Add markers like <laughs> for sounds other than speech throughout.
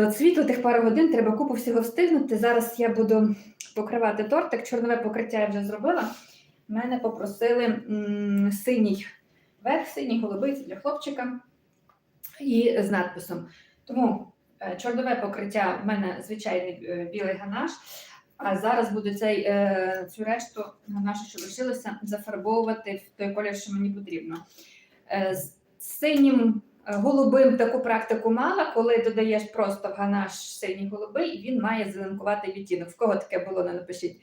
от світло тих пару годин, треба купу всього встигнути. Зараз я буду покривати тортик. Чорнове покриття я вже зробила. Мене попросили м, синій верх, синій голубий це для хлопчика і з надписом. Тому е, чорнове покриття в мене звичайний е, білий ганаш. А зараз буду цей, е, цю решту ганашу, що лишилося, зафарбовувати в той колір, що мені потрібно. З синім голубим таку практику мала, коли додаєш просто в ганаш синій голубий, і він має зеленкуватий відтінок. В кого таке було, не напишіть.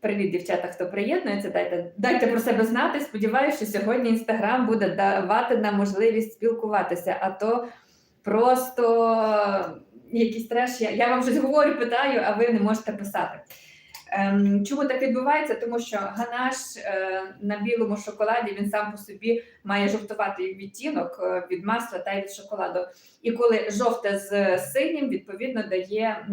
Привіт, дівчата, хто приєднується. Дайте, дайте про себе знати. Сподіваюся, що сьогодні інстаграм буде давати нам можливість спілкуватися, а то просто якийсь треш. Я, я вам щось говорю, питаю, а ви не можете писати. Ем, чому так відбувається? Тому що ганаш е, на білому шоколаді він сам по собі має жовтуватий відтінок е, від масла та від шоколаду. І коли жовте з синім, відповідно дає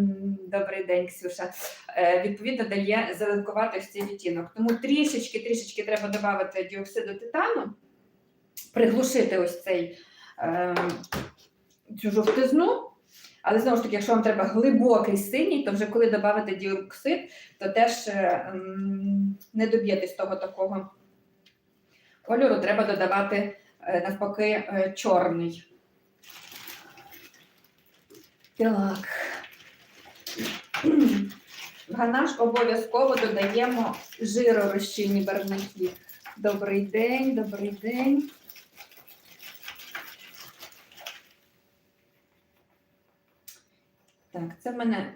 добрий день, Ксюша. Е, відповідно дає зеленкуватий цей відтінок. Тому трішечки, трішечки треба додати діоксиду титану, приглушити ось цей е, цю жовтизну. Але знову ж таки, якщо вам треба глибокий синій, то вже коли додати діоксид, то теж е, не доб'єтесь того такого кольору, треба додавати е, навпаки е, чорний. Так. В ганаш обов'язково додаємо жиророзчинні барвники. Добрий день, добрий день. Так, це в мене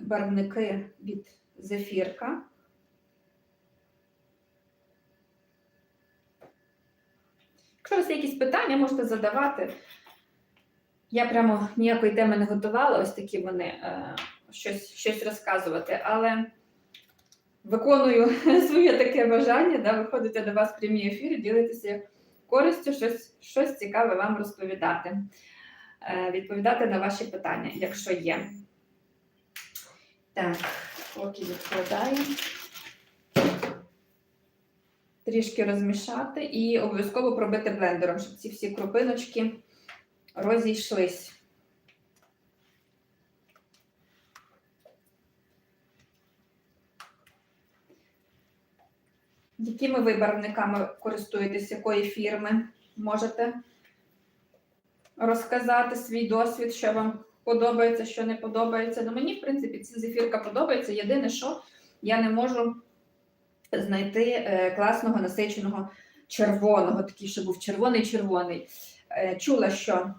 барвники від зефірка. Якщо у вас є якісь питання, можете задавати. Я прямо ніякої теми не готувала, ось такі вони е, щось, щось розказувати, але виконую <laughs> своє таке бажання, да, виходити до вас в прямі ефіри, ділитися користю, щось, щось цікаве вам розповідати, відповідати на ваші питання, якщо є. Так, поки відкладаємо. Трішки розмішати і обов'язково пробити блендером, щоб ці всі крупиночки розійшлись. Якими ви барвниками користуєтесь, якої фірми можете розказати свій досвід, що вам подобається, що не подобається. Ну, мені, в принципі, ця зефірка подобається. Єдине, що я не можу знайти е, класного насиченого червоного, такий, що був червоний-червоний. Е, чула, що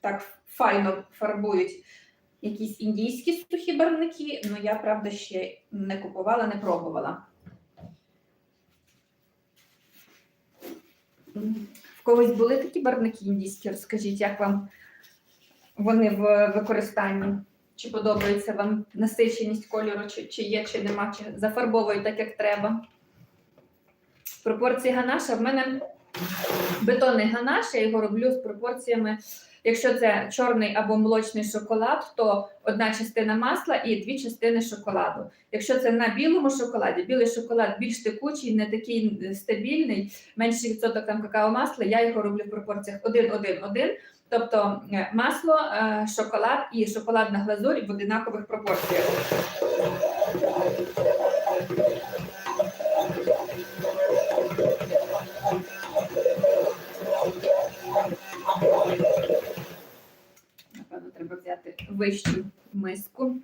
так файно фарбують якісь індійські сухі барвники, але я, правда, ще не купувала, не пробувала. Когось були такі барвники індійські? Розкажіть, як вам вони в використанні? Чи подобається вам насиченість кольору, чи, чи є, чи нема, чи зафарбовують так, як треба. Пропорції ганаша в мене бетонний ганаш, я його роблю з пропорціями. Якщо це чорний або молочний шоколад, то одна частина масла і дві частини шоколаду. Якщо це на білому шоколаді, білий шоколад більш текучий, не такий стабільний, менший відсоток там какао масла, я його роблю в пропорціях 1-1-1. Тобто е, масло, е, шоколад і шоколадна глазурь в одинакових пропорціях. Вищу миску.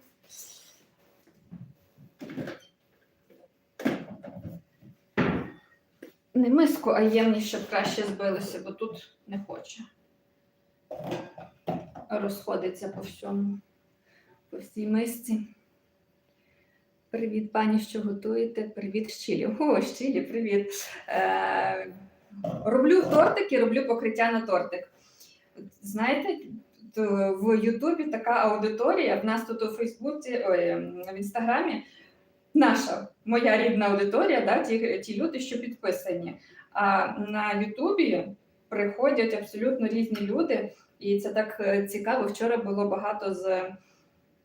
Не миску, а ємність, щоб краще збилося, бо тут не хоче розходиться по всьому, по всій мисці. Привіт, пані, що готуєте. Привіт, щілі. О, щілі, привіт. Е, роблю тортики, роблю покриття на тортик. Знаєте, в Ютубі така аудиторія. В нас тут у Фейсбуці, ой, в Інстаграмі наша моя рідна аудиторія, да, ті, ті люди, що підписані. А на Ютубі приходять абсолютно різні люди. І це так е, цікаво. Вчора було багато з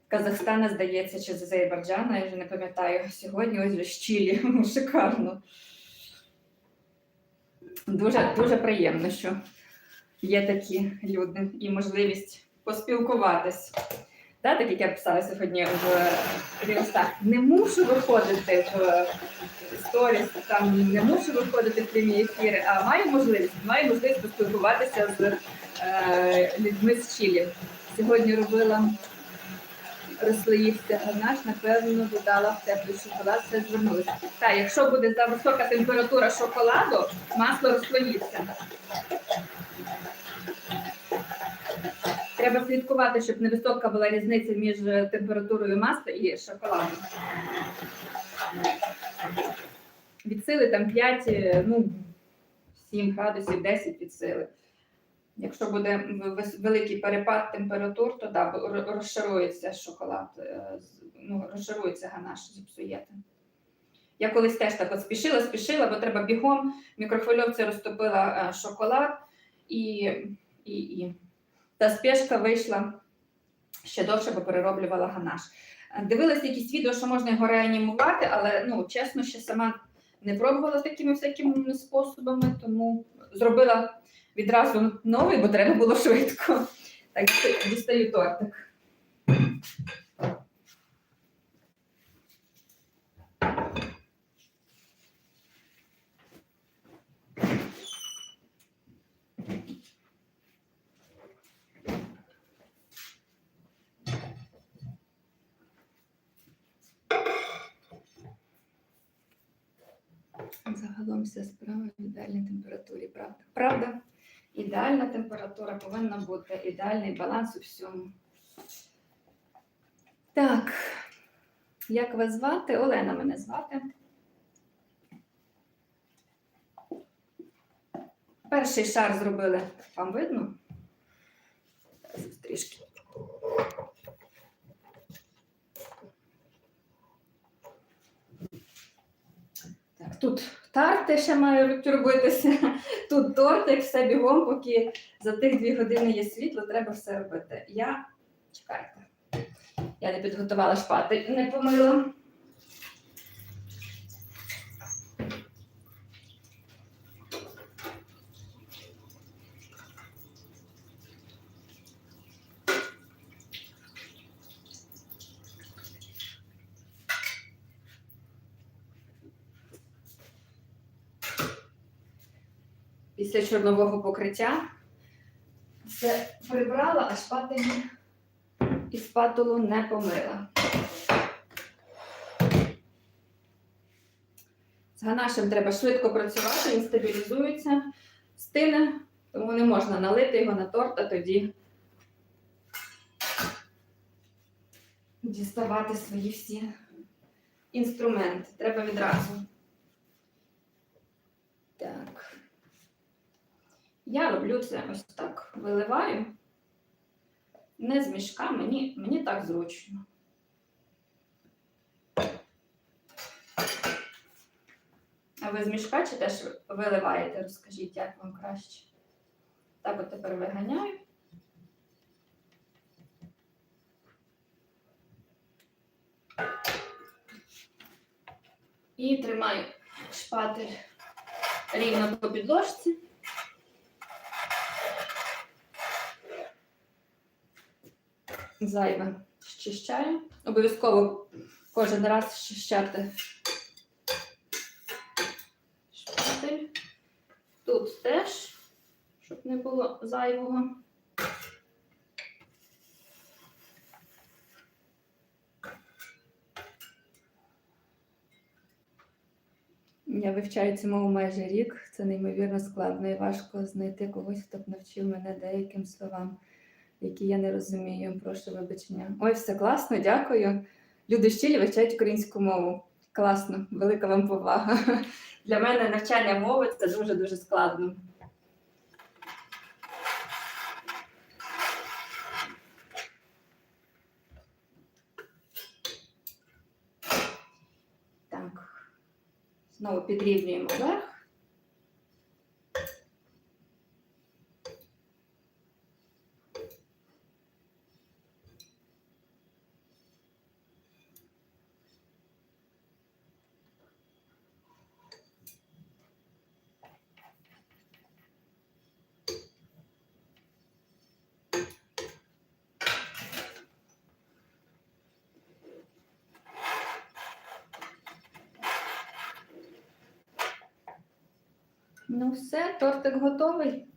Казахстана, здається, чи з Азербайджана, я вже не пам'ятаю. Сьогодні ось з Чилі. <laughs> Шикарно. Дуже, дуже приємно, що є такі люди і можливість поспілкуватись. Та, так як я писала сьогодні в рілстах, не мушу виходити в сторіс, там не мушу виходити в прямі ефіри, а маю можливість, маю можливість поспілкуватися з е, людьми з Чилі. Сьогодні робила розслоївся ганаш, напевно, додала в теплий шоколад, все звернулося. Так, якщо буде за висока температура шоколаду, масло розслоїться. Треба слідкувати, щоб невисока була різниця між температурою масла і шоколадом. Від сили там 5, е, ну, 7 градусів, 10 від сили. Якщо буде великий перепад температур, то да, розшарується шоколад, е, ну, розшарується ганаш, зіпсуєте. Я колись теж так от спішила, спішила, бо треба бігом. В мікрохвильовці розтопила е, шоколад і, і, і та спешка вийшла ще довше, бо перероблювала ганаш. Дивилась якісь відео, що можна його реанімувати, але ну, чесно, ще сама не пробувала такими всякими способами, тому зробила відразу новий, бо треба було швидко. Так, дістаю тортик. Загалом вся справа в ідеальній температурі, правда? Правда? Ідеальна температура повинна бути, ідеальний баланс у всьому. Так, як вас звати? Олена мене звати. Перший шар зробили. Вам видно? Трішки. Так, тут тарти ще маю робитися. <laughs> Тут тортик, все бігом, поки за тих дві години є світло, треба все робити. Я чекайте. Я не підготувала шпати, не помила. Після чорнового покриття все прибрала, а шпателі і спатулу не помила. З ганашем треба швидко працювати, він стабілізується, стине, тому не можна налити його на торт, а тоді діставати свої всі інструменти. Треба відразу. Так. Я роблю це ось так. Виливаю. Не з мішка, мені, мені так зручно. А ви з мішка чи теж виливаєте? Розкажіть, як вам краще. Так, от тепер виганяю. І тримаю шпатель рівно по підложці. Зайве щищаю. Обов'язково кожен раз щищати шпатель. Тут теж, щоб не було зайвого. Я вивчаю цю мову майже рік. Це неймовірно складно і важко знайти когось, хто б навчив мене деяким словам, які я не розумію. Прошу вибачення. Ой, все класно, дякую. Люди щирі вивчають українську мову. Класно, велика вам повага. <laughs> Для мене навчання мови це дуже-дуже складно. Так. Знову підрівнюємо верх. Ну, все, тортик готовий.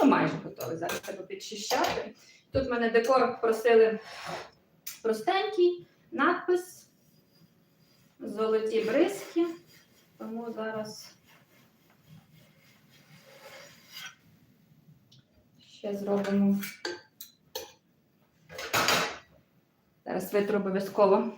Ну, майже готовий. Зараз треба підчищати. Тут в мене декор просили простенький надпис. Золоті бризки. Тому зараз ще зробимо. Зараз витру обов'язково.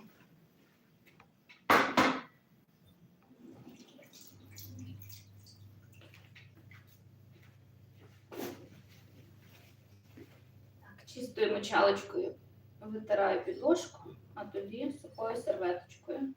Так, чистою мочалочкою витираю підложку, а тоді сухою серветочкою.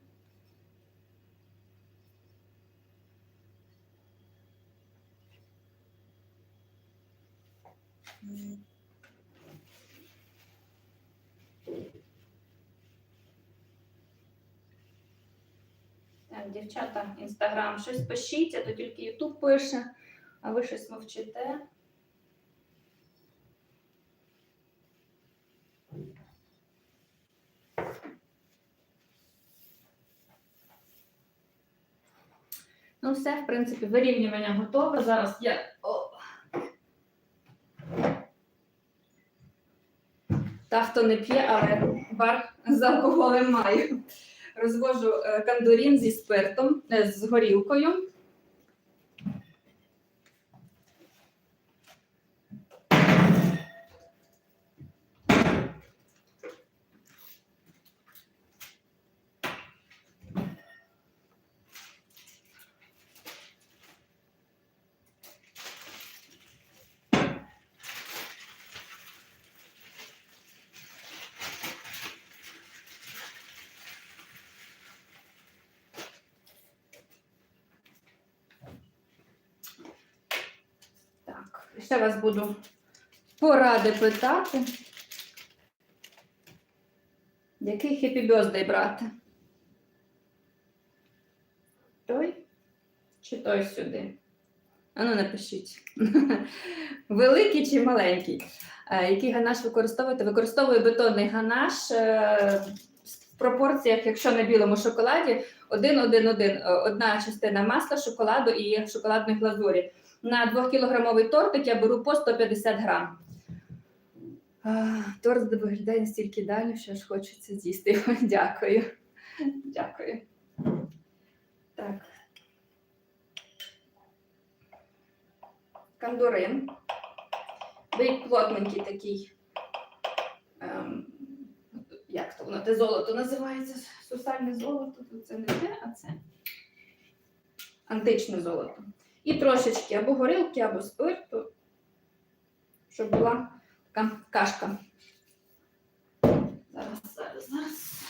Так, дівчата, інстаграм, щось пишіть, а то тільки Ютуб пише, а ви щось мовчите. Все, в принципі, вирівнювання готове. Зараз я. О. Та, хто не п'є, але бар з алкоголем маю. Розвожу е, кандурін зі спиртом, е, з горілкою. Так, ще вас буду поради питати. Який хеппі бьоздей брати? Той чи той сюди? Ану, напишіть. <laughs> Великий чи маленький? Е, Який ганаш використовуєте? Використовую бетонний ганаш е, в пропорціях, якщо на білому шоколаді, 1-1-1. Одна частина масла, шоколаду і шоколадної глазурі. На 2-кілограмовий тортик я беру по 150 грам. Торт виглядає настільки ідеально, що аж хочеться з'їсти його. <laughs> Дякую. Дякую. Так. Кандурин. Беріть плотненький такий. Ем, як то воно? Те золото називається? Сусальне золото. Це не те, а це античне золото. І трошечки або горілки, або спирту, щоб була така кашка. Зараз, зараз, зараз.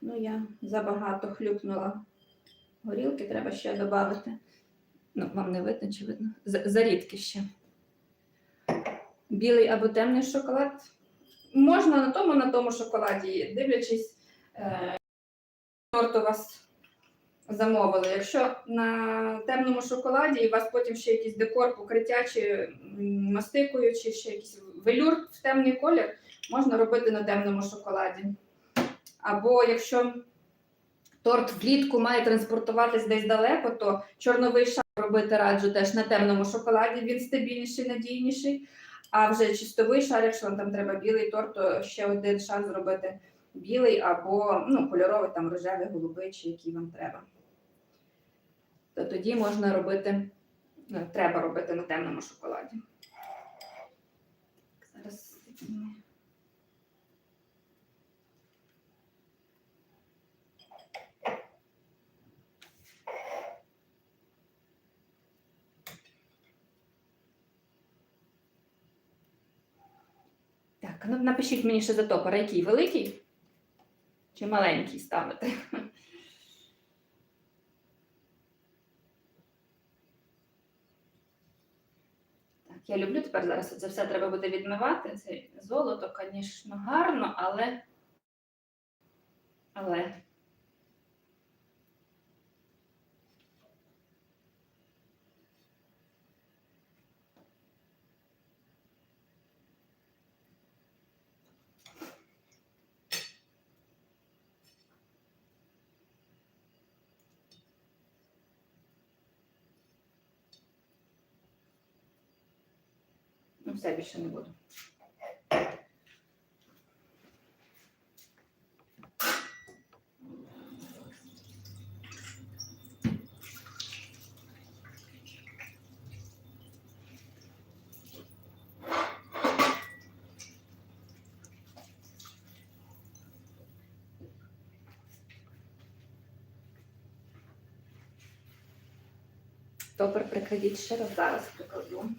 Ну, я забагато хлюпнула горілки, треба ще додати. Ну, вам не видно чи видно? Зарідки ще. Білий або темний шоколад. Можна на тому, на тому шоколаді, дивлячись, е, торт у вас замовили. Якщо на темному шоколаді і у вас потім ще якийсь декор, покриття чи мастикою, чи ще якийсь велюр в темний колір, можна робити на темному шоколаді. Або якщо торт влітку має транспортуватись десь далеко, то чорновий шар робити раджу теж на темному шоколаді, він стабільніший, надійніший. А вже чистовий шар, якщо вам там треба білий торт, то ще один шар зробити білий або ну, кольоровий, там рожевий, голубий, чи який вам треба. То тоді можна робити, ну, треба робити на темному шоколаді. Зараз Так, ну напишіть мені ще за топор, який великий чи маленький ставити. Так, я люблю тепер зараз це все треба буде відмивати. Це золото, звісно, гарно, але. Але. Все більше не буду. Топер прикладіть ще раз зараз прикладу.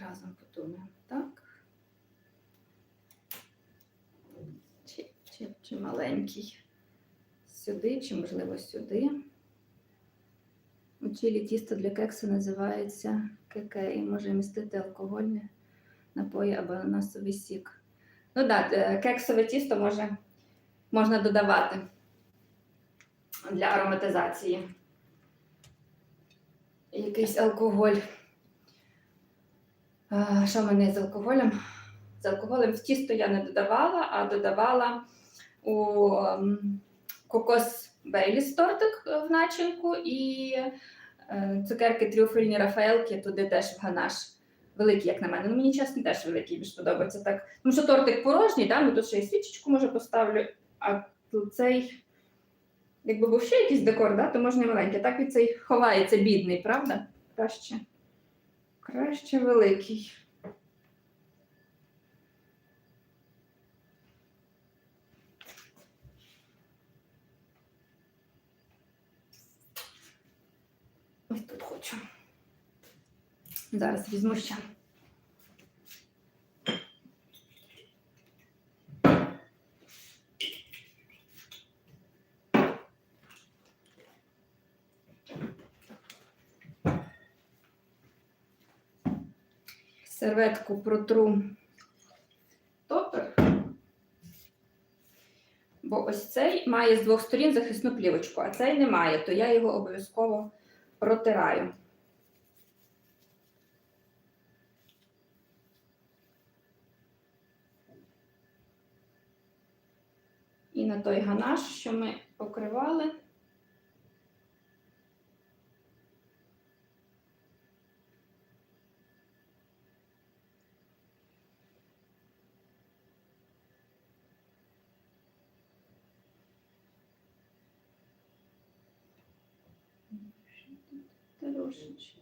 Разом подумаємо, так? Чи, чи, маленький сюди, чи можливо сюди. У чилі тісто для кексу називається кеке і може містити алкогольні напої або ананасовий сік. Ну так, да, кексове тісто може, можна додавати для ароматизації. Якийсь алкоголь. Що в мене з алкоголем? З алкоголем в тісто я не додавала, а додавала у ем, кокос Бейліс тортик в начинку і е, цукерки трюфельні Рафаелки туди теж в ганаш. Великий, як на мене. Ну, мені чесно теж великий більш подобається так. Тому що тортик порожній, да? ну тут ще й свічечку може поставлю, а цей, якби був ще якийсь декор, да? то можна і маленький. Так від цей ховається бідний, правда? Краще. Краще великий. Ось тут хочу. Зараз візьму ще. Серветку протру топер. Бо ось цей має з двох сторін захисну плівочку, а цей не має, то я його обов'язково протираю. І на той ганаш, що ми покривали. Трошечки.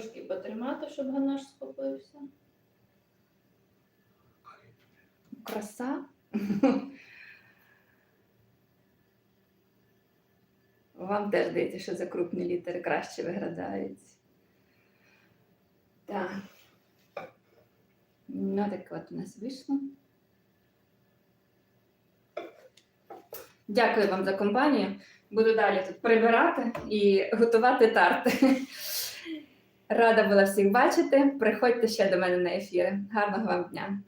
Трошки потримати, щоб ганаш схопився. Краса. Вам теж здається, що за крупні літери краще виглядають. Так. Ну, так от у нас вийшло. Дякую вам за компанію. Буду далі тут прибирати і готувати тарти. Рада була всіх бачити. Приходьте ще до мене на ефіри. Гарного вам дня!